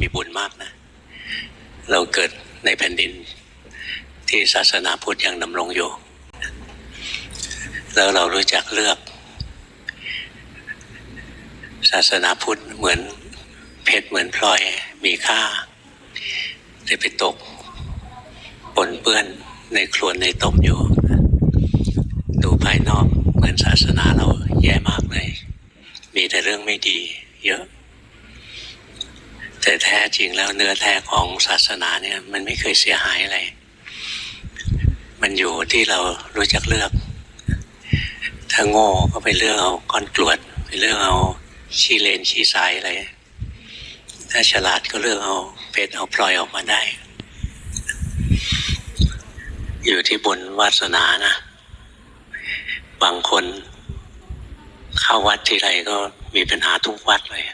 มีบุญมากนะ เราเกิดในแผ่นดินที่ศาสนาพุทธยังดำรงอยู่ แล้วเรารู้จักเลือก ศาสนาพุทธเหมือนเพชรเหมือนพลอยมีค่าได้ไปตกปนเปื้อนในครวนในตมอยู่ ดูภายนอกเหมือนศาสนาเราแย่มากเลย มีแต่เรื่องไม่ดี เยอะ แต่แท้จริงแล้วเนื้อแท้ของศาสนาเนี่ย มันไม่เคยเสียหายอะไร มันอยู่ที่เรารู้จักเลือก ถ้าโง่ก็ไปเลือกเอาก้อนกรวด ไปเลือกเอาชี้เลนชี้สายอะไร ถ้าฉลาดก็เลือกเอาเพชรเอาพลอยออกมาได้ อยู่ที่บุญวาสนานะ บางคนเข้าวัดทีไรก็มีปัญหาทุกวัดเลย